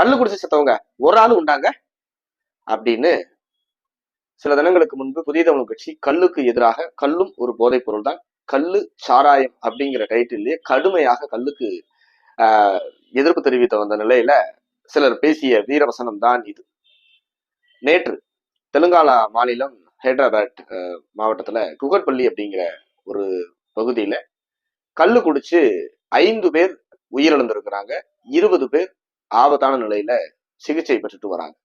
கல்லு குடிச்சு செத்தவங்க ஒரு ஆள் உண்டாங்க. அப்படின்னு சில தினங்களுக்கு முன்பு புதிய தமிழ் கட்சி கல்லுக்கு எதிராக கல்லும் ஒரு போதைப் பொருள் தான் கல்லு சாராயம் அப்படிங்கிற டைட்டிலே கடுமையாக கல்லுக்கு ஆஹ், எதிர்ப்பு தெரிவித்த வந்த நிலையில சிலர் பேசிய வீரவசனம் தான் இது. நேற்று தெலுங்கானா மாநிலம் ஹைதராபாத் மாவட்டத்துல குகட்பள்ளி அப்படிங்கிற ஒரு பகுதியில கல்லு குடிச்சு ஐந்து பேர் உயிரிழந்திருக்கிறாங்க. இருபது பேர் ஆபத்தான நிலையில சிகிச்சை பெற்றுட்டு வராங்க.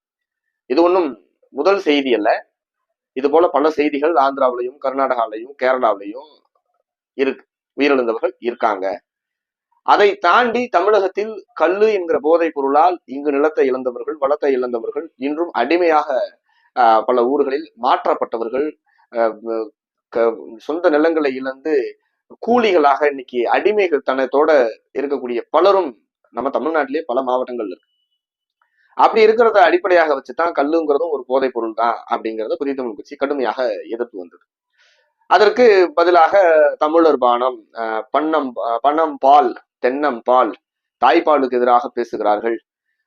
இது ஒன்றும் முதல் செய்தி அல்ல. இது போல பல செய்திகள் ஆந்திராவிலையும் கர்நாடகாவிலையும் கேரளாவிலையும் இருக்கு. உயிரிழந்தவர்கள் இருக்காங்க. அதை தாண்டி தமிழகத்தில் கல்லு என்கிற போதைப் பொருளால் இங்கு நிலத்தை இழந்தவர்கள் வளத்தை இழந்தவர்கள் இன்றும் அடிமையாக பல ஊர்களில் மாற்றப்பட்டவர்கள் க- சொந்த நிலங்களை இழந்து கூலிகளாக இன்னைக்கு அடிமைகள் தனத்தோட இருக்கக்கூடிய பலரும் நம்ம தமிழ்நாட்டிலே பல மாவட்டங்கள் இருக்கு. அப்படி இருக்கிறத அடிப்படையாக வச்சுதான் கல்லுங்கிறதும் ஒரு போதைப் பொருள் தான் அப்படிங்கிறத புதிய தமிழ் கட்சி கடுமையாக எதிர்த்து வந்தது. அதற்கு பதிலாக தமிழர் பானம் பண்ணம் பணம் பால் தென்னம் பால் தாய்ப்பாலுக்கு எதிராக பேசுகிறார்கள்.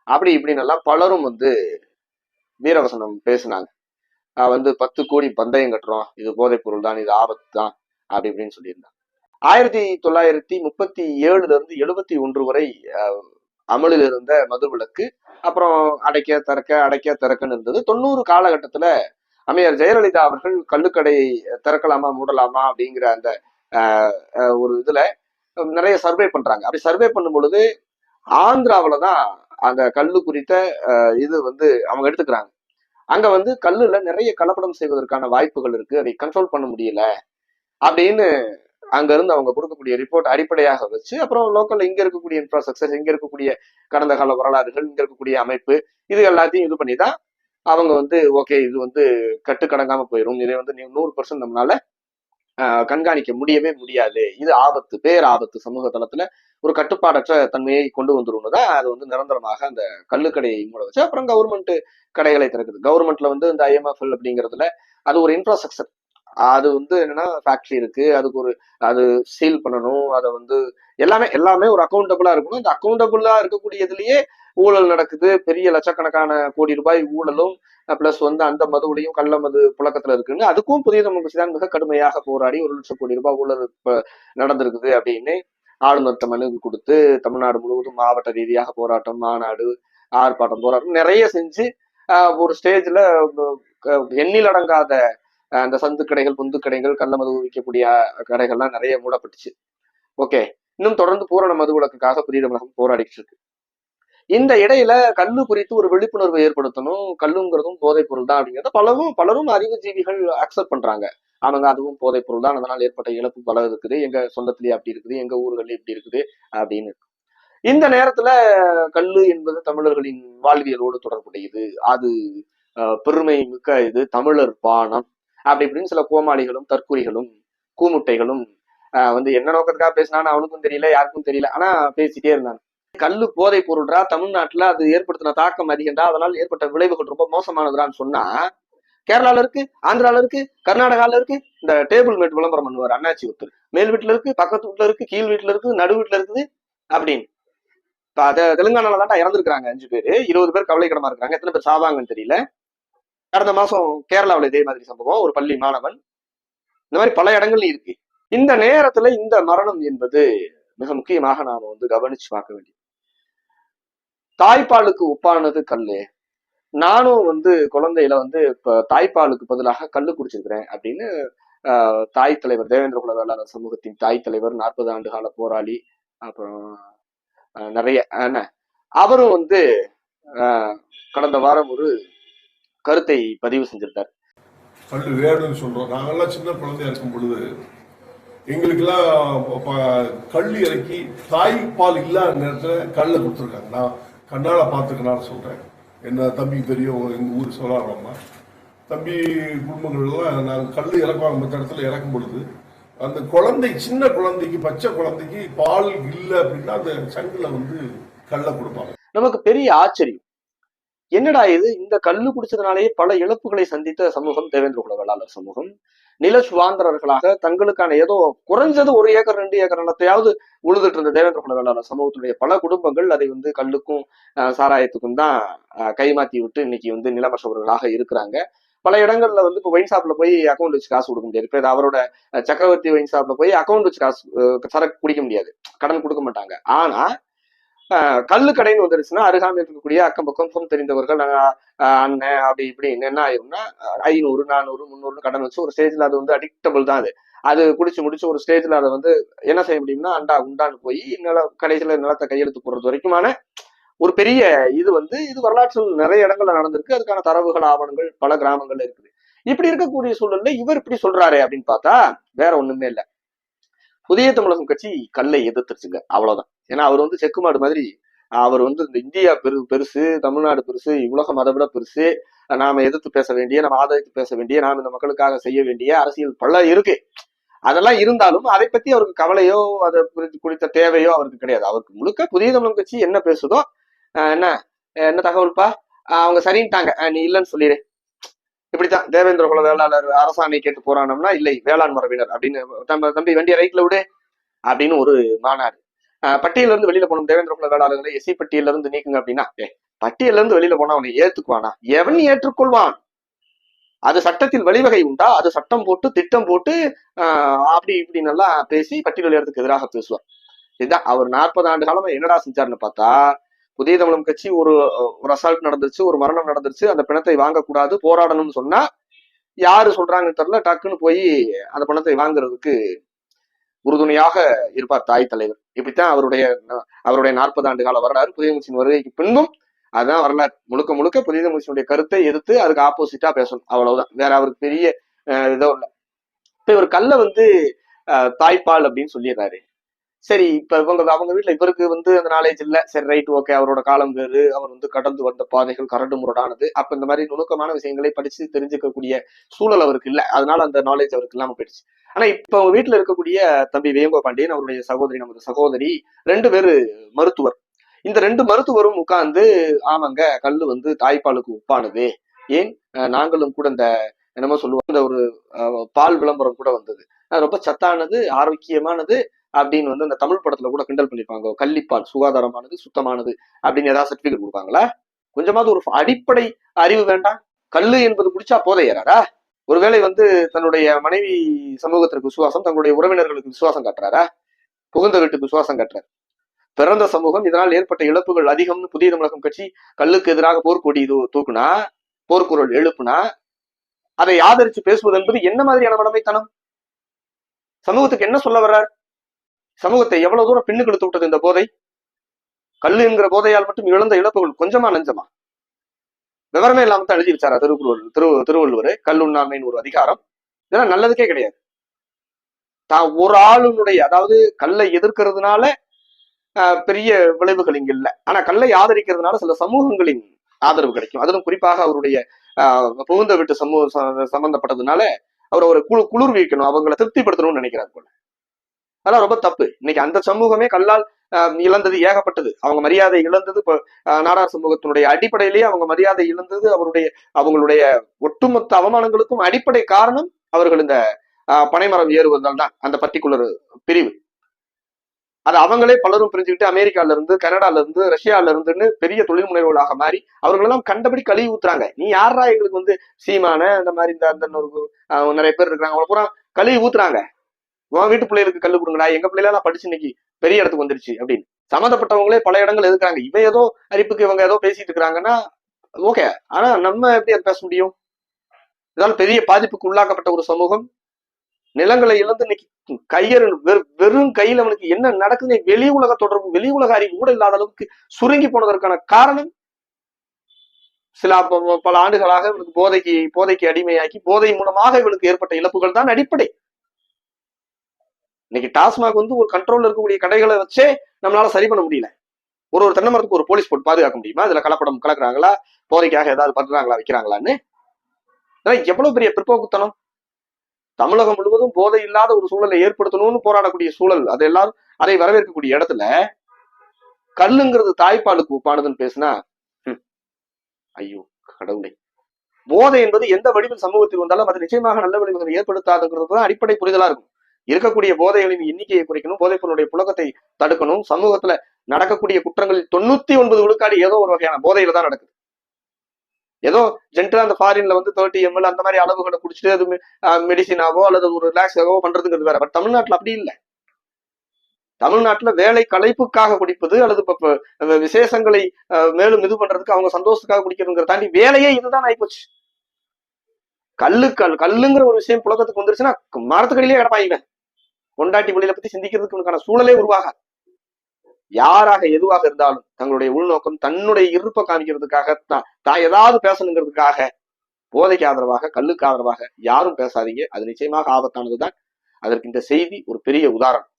அப்படி இப்படின்னு எல்லாம் பலரும் வந்து வீரவசனம் பேசினாங்க. வந்து பத்து கோடி பந்தயம் கட்டுறோம் இது போதைப் பொருள் தான் இது ஆபத்து தான் அப்படி இப்படின்னு சொல்லியிருந்தாங்க. ஆயிரத்தி தொள்ளாயிரத்தி முப்பத்தி ஏழுல இருந்து எழுபத்தி ஒன்று வரை அமலில் இருந்த மதுவிலக்கு அப்புறம் அடைக்க திறக்க அடைக்க திறக்கன்னு இருந்தது. தொண்ணூறு காலகட்டத்துல அமையர் ஜெயலலிதா அவர்கள் கல்லுக்கடை திறக்கலாமா மூடலாமா அப்படிங்கிற அந்த ஒரு இதுல நிறைய சர்வே பண்றாங்க. அப்படி சர்வே பண்ணும் பொழுது ஆந்திராவில தான் அந்த கல்லு குறித்த இது வந்து அவங்க எடுத்துக்கிறாங்க. அங்க வந்து கல்லுல நிறைய கலப்படம் செய்வதற்கான வாய்ப்புகள் இருக்கு. அதை கண்ட்ரோல் பண்ண முடியல அப்படின்னு அங்க இருந்து அவங்க கொடுக்கக்கூடிய ரிப்போர்ட் அடிப்படையாக வச்சு அப்புறம் லோக்கல்ல இங்க இருக்கக்கூடிய இன்ஃப்ராஸ்ட்ரக்சர் இங்க இருக்கக்கூடிய கடந்த கால வரலாறுகள் இங்க இருக்கக்கூடிய அமைப்பு இது எல்லாத்தையும் இது பண்ணி தான் அவங்க வந்து ஓகே இது வந்து கட்டுக்கடங்காம போயிடும் இதை வந்து நீ- நூறு பர்சன்ட் நம்மளால கண்காணிக்க முடியவே முடியாது. இது ஆபத்து பேர் ஆபத்து சமூக தளத்துல ஒரு கட்டுப்பாடற்ற தன்மையை கொண்டு வந்துடும் தான் அது வந்து நிரந்தரமாக அந்த கல்லுக்கடையை மூட வச்சு அப்புறம் கவர்மெண்ட் கடைகளை திறக்குது. கவர்மெண்ட்ல வந்து இந்த ஐஎம்எஃப்எல் அப்படிங்கிறதுல அது ஒரு இன்ஃப்ராஸ்ட்ரக்சர் அது வந்து என்னன்னா ஃபேக்ட்ரி இருக்கு. அதுக்கு ஒரு அது சீல் பண்ணணும். அதை வந்து எல்லாமே எல்லாமே ஒரு அக்கௌண்டபிளா இருக்கணும். இந்த அக்கௌண்டபிளா இருக்கக்கூடியதுலயே ஊழல் நடக்குது. பெரிய லட்சக்கணக்கான கோடி ரூபாய் ஊழலும் பிளஸ் வந்து அந்த மதுவுலையும் கள்ள மது புழக்கத்துல இருக்குன்னு அதுக்கும் புதிய தமிழ் கட்சி தான் மிக கடுமையாக போராடி ஒரு லட்சம் கோடி ரூபாய் ஊழல் இப்ப நடந்திருக்குது அப்படின்னு ஆளுநர்கிட்ட மனு கொடுத்து தமிழ்நாடு முழுவதும் மாவட்ட ரீதியாக போராட்டம் மாநாடு ஆர்ப்பாட்டம் போராட்டம் நிறைய செஞ்சு ஒரு ஸ்டேஜ்ல எண்ணிலடங்காத அடங்காத அந்த சந்து கடைகள் பொந்து கடைகள் கள்ள மது விற்கக்கூடிய கடைகள்லாம் நிறைய மூடப்பட்டுச்சு. ஓகே இன்னும் தொடர்ந்து பூரண மது விலக்குக்காக புதிய தமிழகம் போராடிட்டு இருக்கு. இந்த இடையில கல்லு குறித்து ஒரு விழிப்புணர்வு ஏற்படுத்தணும். கல்லுங்கிறதும் போதைப் பொருள் தான் அப்படிங்கிறத பலரும் பலரும் அறிவுஜீவிகள் அக்செப்ட் பண்றாங்க. அவங்க அதுவும் போதைப் பொருள் தான். அதனால் ஏற்பட்ட இழப்பு பல இருக்குது. எங்க சொந்தத்திலேயே அப்படி இருக்குது. எங்க ஊர்கள்ல இப்படி இருக்குது அப்படின்னு இந்த நேரத்துல கல்லு என்பது தமிழர்களின் வாழ்வியலோடு தொடர்புடையது. அது பெருமை மிக்க இது. தமிழர் பானம். அப்படி இப்படின்னு சில கோமாளிகளும் தற்கூரிகளும் கூமுட்டைகளும் வந்து என்ன நோக்கத்துக்காக பேசினான்னு அவனுக்கும் தெரியல யாருக்கும் தெரியல. ஆனா பேசிட்டே இருந்தாங்க. கல்லு போதை பொருள்ரா தமிழ்நாட்டுல அது ஏற்படுத்தின தாக்கம் அதிகம்டா அதனால் ஏற்பட்ட விளைவுகள் ரொம்ப மோசமானதுடான்னு சொன்னா கேரளால இருக்கு ஆந்திரால இருக்கு கர்நாடகால இருக்கு இந்த டேபிள் மேட் விளம்பரம் பண்ணுவார் அண்ணாச்சி ஒருத்தர். மேல் வீட்டுல இருக்கு பக்கத்து வீட்டுல இருக்கு கீழ் வீட்டுல இருக்கு நடு வீட்டுல இருக்குது அப்படின்னு. அத தெலுங்கானால தான்டா இறந்துருக்காங்க அஞ்சு பேர் இருபது பேர் கவலைக்கிடமா இருக்காங்க எத்தனை பேர் சாவாங்கன்னு தெரியல. கடந்த மாசம் கேரளாவில் இதே மாதிரி சம்பவம். ஒரு பள்ளி மாணவன். இந்த மாதிரி பல இடங்கள்ல இருக்கு. இந்த நேரத்துல இந்த மரணம் என்பது மிக முக்கியமாக நாம் வந்து கவனிச்சு பார்க்க வேண்டியது. தாய்ப்பாலுக்கு ஒப்பானது கல்லு. நானும் வந்து குழந்தையில வந்து இப்போ தாய்ப்பாலுக்கு பதிலாக கல்லு குடிச்சிருக்கிறேன் அப்படின்னு தாய் தலைவர் தேவேந்திர குல வேளாளர் சமூகத்தின் தாய் தலைவர் நாற்பது ஆண்டு கால போராளி அப்புறம் நிறைய என்ன? அவரும் வந்து கடந்த வாரம் ஒரு கருத்தை பதிவு செஞ்சிருந்தார் கல் வேணும்னு சொல்றோம். நாங்கெல்லாம் சின்ன குழந்தையா இருக்கும் பொழுது எங்களுக்கெல்லாம் கல் இறக்கி தாய்ப்பால் இல்லாத நேரத்தில் கல்லை கொடுத்துருக்காங்க. நான் கண்ணால பார்த்துக்கனால சொல்றேன். என்ன தம்பி பெரியவங்க எங்க ஊர் சொல்லாரம்மா தம்பி குடும்பங்கள்லாம் நாங்கள் கல் இறக்குவாங்க மற்ற இடத்துல இறக்கும் பொழுது அந்த குழந்தை சின்ன குழந்தைக்கு பச்சை குழந்தைக்கு பால் இல்லை அப்படின்னா அந்த சங்கில் வந்து கல்லை கொடுப்பாங்க. நமக்கு பெரிய ஆச்சரியம். என்னடா இது? இந்த கல்லு குடிச்சதுனாலேயே பல இழப்புகளை சந்தித்த சமூகம் தேவேந்திர குல வேளாளர் சமூகம். நில சுவாந்திரர்களாக தங்களுக்கான ஏதோ குறைஞ்சது ஒரு ஏக்கர் ரெண்டு ஏக்கர் நிலத்தையாவது உழுதுட்டு இருந்த தேவேந்திர குல வேளாளர் சமூகத்துடைய பல குடும்பங்கள் அதை வந்து கல்லுக்கும் ஆஹ் சாராயத்துக்கும் தான் கைமாத்தி விட்டு இன்னைக்கு வந்து நிலமற்றவர்களாக இருக்கிறாங்க. பல இடங்கள்ல வந்து இப்போ ஒயின் ஷாப்ல போய் அக்கௌண்ட் வச்சு காசு கொடுக்க முடியாது. இப்போ அவரோட சக்கரவர்த்தி ஒயின் ஷாப்ல போய் அக்கௌண்ட் வச்சு காசு சரக்கு குடிக்க முடியாது. கடன் கொடுக்க மாட்டாங்க. ஆனா கல்லு கடைன்னு வந்துருச்சுன்னா அருகாமையில் இருக்கக்கூடிய அக்கம் பக்கம் தெரிந்தவர்கள் ஆஹ், அண்ணன் அப்படி இப்படி என்ன ஆயிரும்னா ஐநூறு நானூறு முந்நூறு கடன் வச்சு ஒரு ஸ்டேஜ்ல அது வந்து அடிக்டபிள் தான் அது. அது குடிச்சு முடிச்சு ஒரு ஸ்டேஜ்ல அதை வந்து என்ன செய்ய முடியும்னா அண்டா உண்டான்னு போய் நில கடைசியில நிலத்தை கையெழுத்து போடுறது வரைக்குமான ஒரு பெரிய இது வந்து இது வரலாற்றில் நிறைய இடங்கள்ல நடந்திருக்கு. அதுக்கான தரவுகள் ஆவணங்கள் பல கிராமங்கள்ல இருக்குது. இப்படி இருக்கக்கூடிய சூழல்ல இவர் இப்படி சொல்றாரு அப்படின்னு பார்த்தா வேற ஒண்ணுமே இல்லை. புதிய தமிழகம் கட்சி கல்லை எதிர்த்துருச்சுங்க. அவ்வளவுதான். ஏன்னா அவர் வந்து செக்குமாடு மாதிரி. அவர் வந்து இந்த இந்தியா பெரு பெருசு தமிழ்நாடு பெருசு உலக மதவிட பெருசு. நாம எதிர்த்து பேச வேண்டிய நம்ம ஆதரித்து பேச வேண்டிய நாம் இந்த மக்களுக்காக செய்ய வேண்டிய அரசியல் பல இருக்கு. அதெல்லாம் இருந்தாலும் அதை பத்தி அவருக்கு கவலையோ அதை குறித்து- குறித்த தேவையோ அவருக்கு கிடையாது. அவருக்கு முழுக்க புதிய தமிழ் கட்சி என்ன பேசுதோ என்ன என்ன தகவல்ப்பா? அவங்க சரின்ட்டாங்க. நீ இல்லைன்னு சொல்லிடு இப்படித்தான். தேவேந்திர குல வேளாளர் அரசாணை கேட்டு போரானோம்னா இல்லை வேளாண் மரபினர் அப்படின்னு தம்ப- தம்பி வண்டியை ரைட்ல விடு அப்படின்னு ஒரு மாநாடு. பட்டியல இருந்து வெளியில போனோம் தேவேந்திர குல வேளாளர்களை எஸ்சி பட்டியல இருந்து நீக்குங்க அப்படின்னா பட்டியல இருந்து வெளியில போனா அவனை ஏத்துக்குவானா? எவன் ஏற்றுக்கொள்வான்? அது சட்டத்தில் வழிவகை உண்டா? அது சட்டம் போட்டு திட்டம் போட்டு ஆஹ் அப்படி இப்படி நல்லா பேசி பட்டியல் வெளியிடறதுக்கு எதிராக பேசுவார் இதுதான். அவர் நாற்பது ஆண்டு காலமா என்னடா செஞ்சாருன்னு பார்த்தா புதிய தமிழம் கட்சி ஒரு ஒரு அசால்ட் நடந்துருச்சு ஒரு மரணம் நடந்துருச்சு அந்த பிணத்தை வாங்கக்கூடாது போராடணும்னு சொன்னா யாரு சொல்றாங்கன்னு தெரியல டக்குன்னு போய் அந்த பணத்தை வாங்குறதுக்கு உறுதுணையாக இருப்பார் தாய் தலைவர். இப்படித்தான் அவருடைய அவருடைய நாற்பது ஆண்டு கால வரலாறு புதிய முச்சின் வருகைக்கு பின்பும் அதுதான் வரலாறு. முழுக்க முழுக்க புதிய முச்சினுடைய கருத்தை எதிர்த்து அதுக்கு ஆப்போசிட்டா பேசணும். அவ்வளவுதான். வேற அவருக்கு பெரிய அஹ், இதோ இல்லை. இப்ப இவர் கல்ல வந்து தாய்ப்பால் அப்படின்னு சொல்லிடுறாரு. சரி இப்ப இவங்க அவங்க வீட்டுல இவருக்கு வந்து அந்த நாலேஜ் இல்ல. சரி ரைட் ஓகே அவரோட காலம் வேறு. அவர் வந்து கடந்து வந்த பாதைகள் கரடு முரடானது. அப்ப இந்த மாதிரி நுணுக்கமான விஷயங்களை படிச்சு தெரிஞ்சுக்கக்கூடிய சூழல் அவருக்கு இல்ல. அதனால அந்த நாலேஜ் அவருக்கு இல்லாம போயிடுச்சு. ஆனா இப்ப அவங்க வீட்டுல இருக்கக்கூடிய தம்பி வேங்கோ பாண்டியன் அவருடைய சகோதரி நமது சகோதரி ரெண்டு பேரு மருத்துவர். இந்த ரெண்டு மருத்துவரும் உட்கார்ந்து ஆமாங்க கல்லு வந்து தாய்ப்பாலுக்கு உப்பானது. ஏன்? நாங்களும் கூட இந்த என்னமோ சொல்லுவோம் இந்த ஒரு பால் விளம்பரம் கூட வந்தது. ரொம்ப சத்தானது ஆரோக்கியமானது அப்படின்னு வந்து அந்த தமிழ் படத்துல கூட கிண்டல் பண்ணிருப்பாங்க. கள்ளிப்பால் சுகாதாரமானது சுத்தமானது அப்படின்னு ஏதாவது சர்டிபிகேட் கொடுப்பாங்களா? கொஞ்சமாவது ஒரு அடிப்படை அறிவு வேண்டாம். கல்லு என்பது குடிச்சா போதை ஏறாரா ஒருவேளை வந்து தன்னுடைய மனைவி சமூகத்திற்கு விசுவாசம் தன்னுடைய உறவினர்களுக்கு விசுவாசம் காட்டுறாரா? புகுந்த வீட்டுக்கு விசுவாசம் காட்டுறாரு. பிறந்த சமூகம் இதனால் ஏற்பட்ட இழப்புகள் அதிகம்னு புதிய தமிழகம் கட்சி கல்லுக்கு எதிராக போர்க்கொடி இது தூக்குனா போர்க்குரல் எழுப்புனா அதை ஆதரிச்சு பேசுவது என்பது என்ன மாதிரியான மடமைத்தனம்? சமூகத்துக்கு என்ன சொல்ல வர்றார்? சமூகத்தை எவ்வளவு தூரம் பின்னு இழுத்து விட்டது இந்த போதை? கல்லு என்கிற போதையால் மட்டும் இழந்த இழப்புகள் கொஞ்சமா நஞ்சமா? விவரமே இல்லாம தான் எழுதி வச்சாரா திருக்குறள் திரு திருவள்ளுவர்? கல்லுண்ணாமைன்னு ஒரு அதிகாரம். இதெல்லாம் நல்லதுக்கே கிடையாது. தான் ஒரு ஆளுனுடைய அதாவது கல்லை எதிர்க்கிறதுனால ஆஹ், பெரிய விளைவுகள் இங்க இல்லை. ஆனா கல்லை ஆதரிக்கிறதுனால சில சமூகங்களின் ஆதரவு கிடைக்கும். அதிலும் குறிப்பாக அவருடைய ஆஹ், புகுந்த வீட்டு சமூக சம்பந்தப்பட்டதுனால அவர் ஒரு குழு குளிர்விக்கணும் அவங்களை திருப்திப்படுத்தணும்னு நினைக்கிறார் போல. அதெல்லாம் ரொம்ப தப்பு. இன்னைக்கு அந்த சமூகமே கல்லால் இழந்தது ஏகப்பட்டது. அவங்க மரியாதை இழந்தது நாடார் சமூகத்தினுடைய அடிப்படையிலேயே அவங்க மரியாதை இழந்தது அவருடைய அவங்களுடைய ஒட்டுமொத்த அவமானங்களுக்கும் அடிப்படை காரணம் அவர்கள் இந்த ஆஹ், பனைமரம் ஏறுவதால் தான். அந்த பர்டிகுலர் பிரிவு. அது அவங்களே பலரும் பிரிஞ்சுக்கிட்டு அமெரிக்கால இருந்து கனடால இருந்து ரஷ்யால இருந்துன்னு பெரிய தொழில் முனைவோர்களாக மாறி அவர்களெல்லாம் கண்டபடி கழுவி ஊத்துறாங்க. நீ யாரா எங்களுக்கு வந்து சீமான அந்த மாதிரி இந்த அந்த ஒரு, நிறைய பேர் இருக்கிறாங்க. அவ்வளவு பூரா கழுவி ஊத்துறாங்க. உன் வீட்டு பிள்ளைகளுக்கு கல்லு கொடுங்கடா. எங்க பிள்ளைலாம் படிச்சு இன்னைக்கு பெரிய இடத்துக்கு வந்துருச்சு அப்படின்னு. சம்மந்தப்பட்டவங்களே பல இடங்கள் எதுக்குறாங்க இவன் ஏதோ அறிப்புக்கு இவங்க ஏதோ பேசிட்டு இருக்காங்கன்னா ஓகே ஆனா நம்ம எப்படி அதை பேச முடியும்? இதனால் பெரிய பாதிப்புக்கு உள்ளாக்கப்பட்ட ஒரு சமூகம். நிலங்களை இழந்து இன்னைக்கு கையறு வெறும் கையில் அவனுக்கு என்ன நடக்குது வெளி உலக தொடர்பு வெளி உலக அறிவு கூட இல்லாத அளவுக்கு சுருங்கி போனதற்கான காரணம் சில பல ஆண்டுகளாக இவனுக்கு போதைக்கு போதைக்கு அடிமையாக்கி போதை மூலமாக இவனுக்கு ஏற்பட்ட இழப்புகள் தான் அடிப்படை. இன்னைக்கு டாஸ்மாக் வந்து ஒரு கண்ட்ரோல்ல இருக்கக்கூடிய கடைகளை வச்சே நம்மளால சரி பண்ண முடியல. ஒரு ஒரு தென்னை மரத்துக்கு ஒரு போலீஸ் போட்டு பாதுகாக்க முடியுமா? இதுல கலப்படம் கலக்குறாங்களா? போதைக்காக ஏதாவது பண்றாங்களா? வைக்கிறாங்களான்னு? எவ்வளவு பெரிய பிற்போக்குத்தனம்? தமிழகம் முழுவதும் போதை இல்லாத ஒரு சூழலை ஏற்படுத்தணும்னு போராடக்கூடிய சூழல் அது எல்லாரும் அதை வரவேற்கக்கூடிய இடத்துல கல்லுங்கிறது தாய்ப்பாலுக்கு உப்பானதுன்னு பேசினா ஐயோ கடவுளை. போதை என்பது எந்த வடிவில் சமூகத்தில் வந்தாலும் அது நிச்சயமாக நல்ல விளைவுகளை ஏற்படுத்தாதுங்கிறது தான் அடிப்படை புரிதலா இருக்கும். இருக்கக்கூடிய போதைகளின் எண்ணிக்கையை குறைக்கணும் போதைப்பொருளுடைய புழக்கத்தை தடுக்கணும். சமூகத்துல நடக்கக்கூடிய குற்றங்களில் தொண்ணூத்தி ஒன்பது விழுக்காடு ஏதோ ஒரு வகையான போதையில தான் நடக்குது. ஏதோ ஜென்டலா அந்த ஃபாரின்ல வந்து தேர்ட்டி எம்எல் அந்த மாதிரி அளவுகளை குடிச்சிட்டு அது மெடிசினாவோ அல்லது ஒரு ரிலாக்ஸாகவோ பண்றதுங்கிறது வேற. பட் தமிழ்நாட்டுல அப்படி இல்லை. தமிழ்நாட்டுல வேலை கலைப்புக்காக குடிப்பது அல்லது இப்ப விசேஷங்களை அஹ், மேலும் இது பண்றதுக்கு அவங்க சந்தோஷத்துக்காக குடிக்கிறதுங்கிற தாண்டி வேலையே இதுதான் ஆயிப்போச்சு. கல்லு கல் கல்லுங்கிற ஒரு விஷயம் புழக்கத்துக்கு வந்துருச்சுன்னா மரத்துக்கடியிலே கிடப்பாங்க. கொண்டாட்டி வழியில பத்தி சிந்திக்கிறதுக்கு சூழலே உருவாகாது. யாராக எதுவாக இருந்தாலும் தங்களுடைய உள்நோக்கம் தன்னுடைய இருப்பை காமிக்கிறதுக்காக தான் ஏதாவது பேசணுங்கிறதுக்காக போதைக்கு ஆதரவாக கல்லுக்கு ஆதரவாக யாரும் பேசாதீங்க. அது நிச்சயமாக ஆபத்தானதுதான். அதற்கு இந்த செய்தி ஒரு பெரிய உதாரணம்.